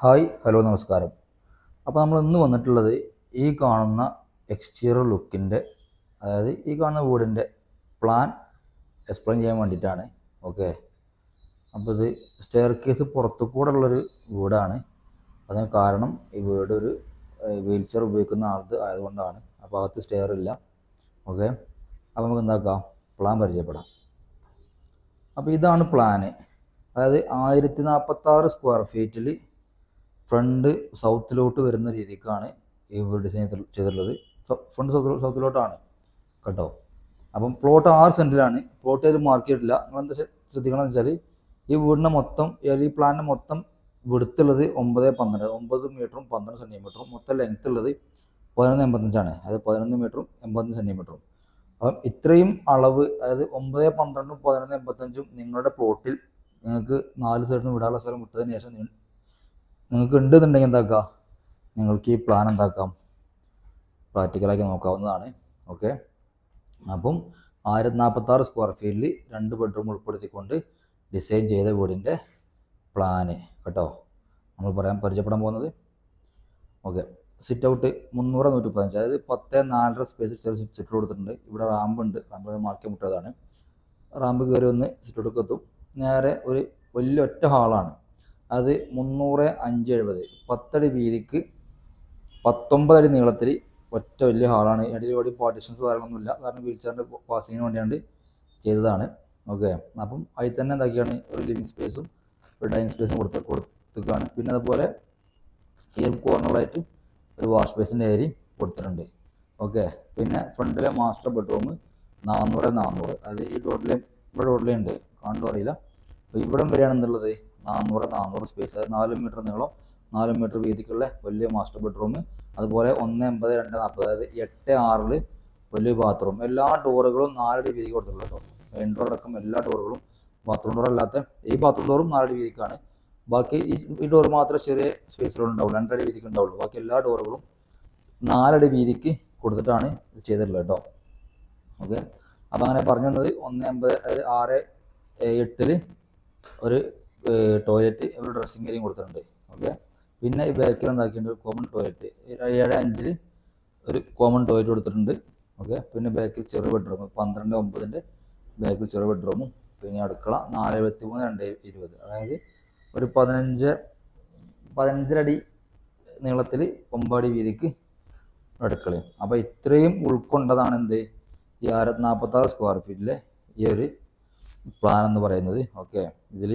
Hi hello നമസ്കാരം. അപ്പോൾ നമ്മൾ ഇന്ന് വന്നിട്ടുള്ളത് ഈ കാണുന്ന എക്സ്റ്റീരിയർ ലുക്കിന്റെ അതായത് ഈ കാണുന്ന വീടിന്റെ പ്ലാൻ എക്സ്പ്ലെയിൻ ചെയ്യാൻ വേണ്ടിയിട്ടാണ്. ഓക്കെ അപ്പോൾ ഇത് സ്റ്റെയർ കേസ് പുറത്തു കൂടെ ഉള്ളൊരു വീടാണ്. അതിന് കാരണം ഈ വീട് ഒരു വീൽ ചെയർ ഉപയോഗിക്കുന്ന ആൾക്ക് ആയതുകൊണ്ടാണ്. അപ്പോൾ അകത്ത് സ്റ്റെയർ ഇല്ല. ഓക്കെ അപ്പോൾ നമുക്ക് എന്താക്കാം? പ്ലാൻ പരിചയപ്പെടാം. അപ്പോൾ ഇതാണ് പ്ലാന് അതായത് ആയിരത്തി നാൽപ്പത്താറ് സ്ക്വയർ ഫീറ്റിൽ ഫ്രണ്ട് സൗത്തിലോട്ട് വരുന്ന രീതിക്കാണ് ഈ ഡിസൈൻ ചെയ്തിട്ടുള്ളത്. ഫ്രണ്ട് സൗത്ത് സൗത്തിലോട്ടാണ്. കേട്ടോ? അപ്പം പ്ലോട്ട് ആറ് സെന്റിലാണ് പ്ലോട്ട് ചെയ്ത് മാർക്ക് ചെയ്തിട്ടില്ല. നിങ്ങൾ എന്താ ശ്രദ്ധിക്കണം എന്ന് വെച്ചാൽ ഈ വീടിന്റെ മൊത്തം അല്ലെങ്കിൽ ഈ പ്ലാനിന്റെ മൊത്തം വിടുത്തുള്ളത് ഒമ്പത് പന്ത്രണ്ട് ഒമ്പത് മീറ്ററും പന്ത്രണ്ട് സെന്റിമീറ്ററും മൊത്തം ലെങ്ത് ഉള്ളത് പതിനൊന്ന് എൺപത്തഞ്ചാണ് അതായത് പതിനൊന്ന് മീറ്ററും എൺപത്തഞ്ച് സെന്റിമീറ്ററും അപ്പം ഇത്രയും അളവ് അതായത് ഒമ്പത് പന്ത്രണ്ടും പതിനൊന്ന് എൺപത്തഞ്ചും നിങ്ങളുടെ പ്ലോട്ടിൽ നിങ്ങൾക്ക് നാല് സൈഡിൽ നിന്ന് വിടാനുള്ള സ്ഥലം വിട്ടതിന് ശേഷം നിങ്ങൾക്ക് ഉണ്ടെന്നുണ്ടെങ്കിൽ എന്താക്കുക? നിങ്ങൾക്ക് ഈ പ്ലാൻ എന്താക്കാം? പ്രാക്ടിക്കലാക്കി നോക്കാവുന്നതാണ്. ഓക്കെ അപ്പം ആയിരത്തി നാൽപ്പത്താറ് സ്ക്വയർ ഫീറ്റിൽ രണ്ട് ബെഡ്റൂം ഉൾപ്പെടുത്തിക്കൊണ്ട് ഡിസൈൻ ചെയ്ത വീടിന്റെ പ്ലാന് കേട്ടോ. നമ്മൾ പറയാൻ പരിചയപ്പെടാൻ പോകുന്നത്. ഓക്കെ സിറ്റ് ഔട്ട് മുന്നൂറ് നൂറ്റി പതിനഞ്ച് അതായത് പത്ത് നാലര സ്പേസ് ചെറിയ സിറ്റ് കൊടുത്തിട്ടുണ്ട്. ഇവിടെ റാമ്പ് ഉണ്ട്. റാമ്പ് മാർക്കി മുട്ടതാണ് റാമ്പ് കയറി വന്ന് സിറ്റ് ഔട്ടൊക്കെ എത്തും. നേരെ ഒരു വലിയ ഒറ്റ ഹാളാണ് അത് മുന്നൂറ് അഞ്ച് എഴുപത് പത്തടി വീതിക്ക് പത്തൊമ്പത് അടി നീളത്തിൽ ഒറ്റ വലിയ ഹാളാണ്. ഇടയിൽ കൂടി പാർട്ടീഷൻസ് കാര്യങ്ങളൊന്നുമില്ല കാരണം വീൽ ചെയറിന്റെ പാസിങ്ങിന് വേണ്ടിയാണ് ചെയ്തതാണ്. ഓക്കെ അപ്പം അതിൽ തന്നെ എന്താക്കിയാണ്? ഒരു ലിവിങ് സ്പേസും ഒരു ഡൈനിങ് സ്പേസും കൊടുത്ത് കൊടുത്തേക്കാണ് പിന്നെ അതുപോലെ ഈ കോർണറായിട്ട് ഒരു വാഷ് ബേസിന്റെ ഏരിയയും കൊടുത്തിട്ടുണ്ട്. ഓക്കെ പിന്നെ ഫ്രണ്ടിലെ മാസ്റ്റർ ബെഡ്റൂം നാനൂറ് നാനൂറ് അത് ഈ ടോട്ടലെ ഇവിടെ ടോട്ടലേ ഉണ്ട്. കാണുമ്പോൾ അറിയില്ല. അപ്പോൾ ഇവിടം വരെയാണെന്നുള്ളത് നാനൂറ് നാനൂറ് സ്പേസ് അതായത് നാല് മീറ്റർ നീളം നാല് മീറ്റർ വീതിക്കുള്ള വലിയ മാസ്റ്റർ ബെഡ്റൂം അതുപോലെ ഒന്ന് എൺപത് രണ്ട് നാൽപ്പത്. അതായത് എട്ട് ആറിൽ വലിയ ബാത്റൂം എല്ലാ ഡോറുകളും നാലടി വീതി കൊടുത്തിട്ടുള്ളത് കേട്ടോ മെയിൻ ഡോർ അടക്കം എല്ലാ ഡോറുകളും ബാത്റൂം ഡോർ അല്ലാത്ത ഈ ബാത്റൂം ഡോറും നാലടി വീതിക്കാണ്. ബാക്കി ഈ ഡോർ മാത്രമേ ചെറിയ സ്പേസിലുള്ള ഉണ്ടാവുള്ളൂ. രണ്ടടി വീതിക്ക് ഉണ്ടാവുള്ളൂ. ബാക്കി എല്ലാ ഡോറുകളും നാലടി വീതിക്ക് കൊടുത്തിട്ടാണ് ഇത് ചെയ്തിട്ടുള്ളത് കേട്ടോ ഓക്കെ അപ്പോൾ അങ്ങനെ പറഞ്ഞു വന്നത് ഒന്ന് എൺപത് അതായത് ആറ് എട്ടിൽ ഒരു ടോയ്ലറ്റ് ഒരു ഡ്രസ്സിംഗ് ഏരിയയും കൊടുത്തിട്ടുണ്ട്. ഓക്കെ പിന്നെ ഈ ബാക്കിൽ എന്താക്കിയിട്ടുണ്ട്? ഒരു കോമൺ ടോയ്ലറ്റ് ഏഴ് അഞ്ചിൽ ഒരു കോമൺ ടോയ്ലറ്റ് കൊടുത്തിട്ടുണ്ട്. ഓക്കെ പിന്നെ ബാക്കിൽ ചെറു ബെഡ്റൂം പന്ത്രണ്ട് ഒമ്പതിന്റെ ബാക്കിൽ ചെറു ബെഡ്റൂമും പിന്നെ അടുക്കള നാല് എഴുപത്തി മൂന്ന് രണ്ട് ഇരുപത്. അതായത് ഒരു പതിനഞ്ച് പതിനഞ്ചരടി നീളത്തിൽ ഒമ്പടി വീതിക്ക് അടുക്കളയും. അപ്പോൾ ഇത്രയും ഉൾക്കൊണ്ടതാണ് എന്ത്? ഈ ആയിരത്തി നാൽപ്പത്താറ് സ്ക്വയർ ഫീറ്റിലെ ഈ ഒരു പ്ലാൻ എന്ന് പറയുന്നത്. ഓക്കെ ഇതിൽ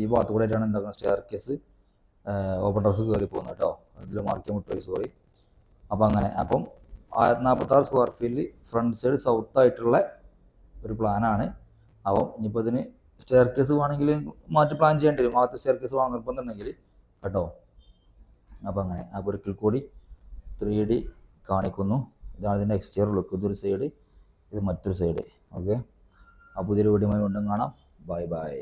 ഈ ഭാഗത്ത് കൂടെ ആയിട്ടാണ് സ്റ്റെയർ കേസ് ഓപ്പൺ ഡ്രസ് കയറി പോകുന്നത് കേട്ടോ. ഇതിൽ മാർക്ക് മുട്ടോയി സോറി അപ്പോൾ അങ്ങനെ അപ്പം നാൽപ്പത്താറ് സ്ക്വയർ ഫീറ്റിൽ ഫ്രണ്ട് സൈഡ് സൗത്ത് ആയിട്ടുള്ള ഒരു പ്ലാനാണ് അപ്പം ഇനിയിപ്പോൾ ഇതിന് സ്റ്റെയർ കേസ് വേണമെങ്കിൽ മാറ്റി പ്ലാൻ ചെയ്യേണ്ടി വരും. ആദ്യത്തെ സ്റ്റെയർ കേസ് വേണം നിർബന്ധമുണ്ടെങ്കിൽ കേട്ടോ. അപ്പോൾ അങ്ങനെ അപ്പോൾ ഒരിക്കൽ കൂടി ത്രീ ഡി കാണിക്കുന്നു. ഇതാണ് ഇതിന്റെ എക്സ്റ്റീരിയർ ലുക്ക് ഇതൊരു സൈഡ് ഇത് മറ്റൊരു സൈഡ് ഓക്കെ അപ്പോൾ പുതിയൊരു വീഡിയോ വീണ്ടും കാണാം. Bye bye